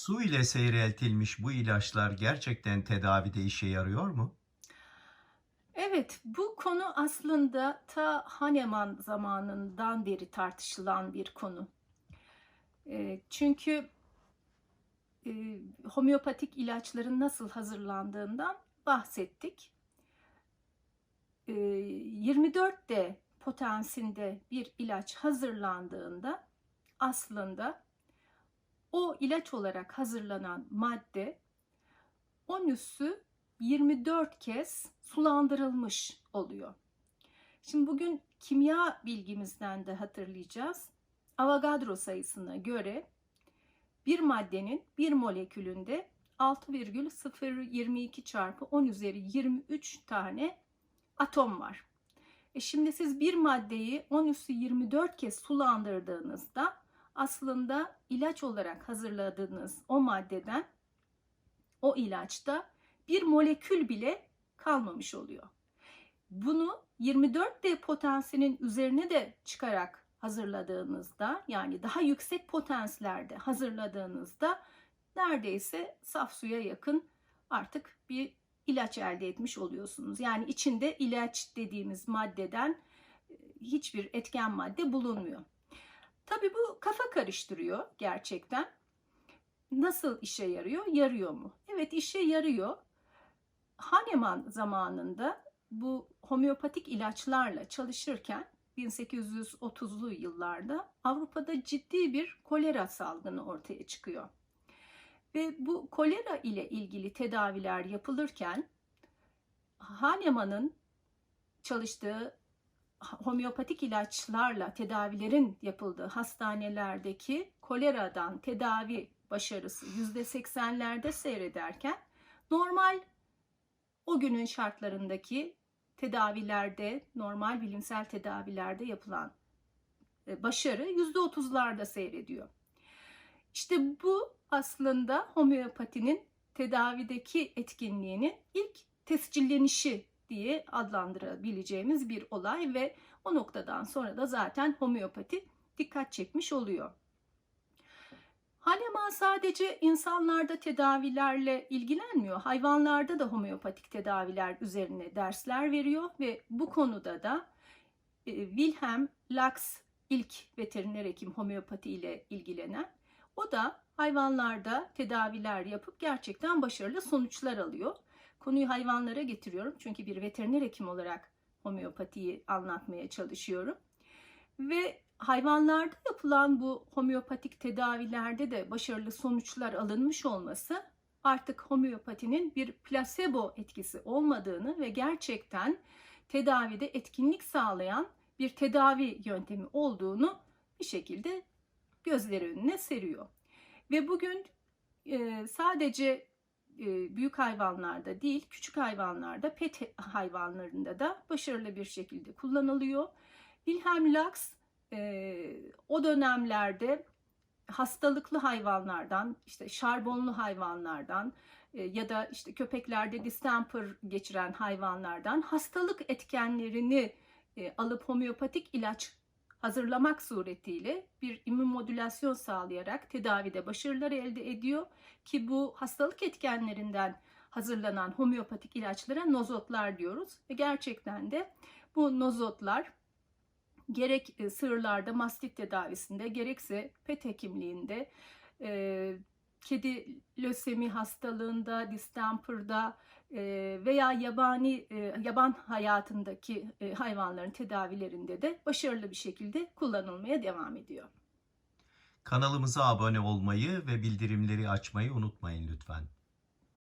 Su ile seyreltilmiş bu ilaçlar gerçekten tedavide işe yarıyor mu? Evet, bu konu aslında ta Hahnemann zamanından beri tartışılan bir konu. E, çünkü e, homeopatik ilaçların nasıl hazırlandığından bahsettik. E, 24D potensinde bir ilaç hazırlandığında aslında o ilaç olarak hazırlanan madde 10 üssü 24 kez sulandırılmış oluyor. Şimdi bugün kimya bilgimizden de hatırlayacağız. Avogadro sayısına göre bir maddenin bir molekülünde 6,022 çarpı 10 üzeri 23 tane atom var. E şimdi siz bir maddeyi 10 üssü 24 kez sulandırdığınızda aslında ilaç olarak hazırladığınız o maddeden o ilaçta bir molekül bile kalmamış oluyor. Bunu 24D potansinin üzerine de çıkarak hazırladığınızda yani daha yüksek potenslerde hazırladığınızda neredeyse saf suya yakın artık bir ilaç elde etmiş oluyorsunuz. Yani içinde ilaç dediğimiz maddeden hiçbir etken madde bulunmuyor. Tabii bu kafa karıştırıyor gerçekten. Nasıl işe yarıyor? Yarıyor mu? Evet işe yarıyor. Hahnemann zamanında bu homeopatik ilaçlarla çalışırken 1830'lu yıllarda Avrupa'da ciddi bir kolera salgını ortaya çıkıyor. Ve bu kolera ile ilgili tedaviler yapılırken Hahnemann'ın çalıştığı homeopatik ilaçlarla tedavilerin yapıldığı hastanelerdeki koleradan tedavi başarısı %80'lerde seyrederken normal o günün şartlarındaki tedavilerde, normal bilimsel tedavilerde yapılan e, başarı %30'larda seyrediyor. İşte bu aslında homeopatinin tedavideki etkinliğinin ilk tescillenişi diye adlandırabileceğimiz bir olay ve o noktadan sonra da zaten homeopati dikkat çekmiş oluyor. Hahnemann sadece insanlarda tedavilerle ilgilenmiyor. Hayvanlarda da homeopatik tedaviler üzerine dersler veriyor ve bu konuda da e, Wilhelm Lacks ilk veteriner hekim homeopati ile ilgilenen o da hayvanlarda tedaviler yapıp gerçekten başarılı sonuçlar alıyor. Konuyu hayvanlara getiriyorum çünkü bir veteriner hekim olarak homeopatiyi anlatmaya çalışıyorum. Ve hayvanlarda yapılan bu homeopatik tedavilerde de başarılı sonuçlar alınmış olması artık homeopatinin bir plasebo etkisi olmadığını ve gerçekten tedavide etkinlik sağlayan bir tedavi yöntemi olduğunu bir şekilde gözleri önüne seriyor. Ve bugün sadece büyük hayvanlarda değil, küçük hayvanlarda, pet hayvanlarında da başarılı bir şekilde kullanılıyor. Wilhelm Lacks e, o dönemlerde hastalıklı hayvanlardan, işte şarbonlu hayvanlardan e, ya da işte köpeklerde distemper geçiren hayvanlardan hastalık etkenlerini e, alıp homeopatik ilaç hazırlamak suretiyle bir immünmodülasyon sağlayarak tedavide başarılar elde ediyor ki bu hastalık etkenlerinden hazırlanan homeopatik ilaçlara nozotlar diyoruz ve gerçekten de bu nozotlar gerek e, sığırlarda mastit tedavisinde gerekse pet hekimliğinde e, kedi lösemi hastalığında, distemper'da e, veya yabani e, yaban hayatındaki e, hayvanların tedavilerinde de başarılı bir şekilde kullanılmaya devam ediyor. Kanalımıza abone olmayı ve bildirimleri açmayı unutmayın lütfen.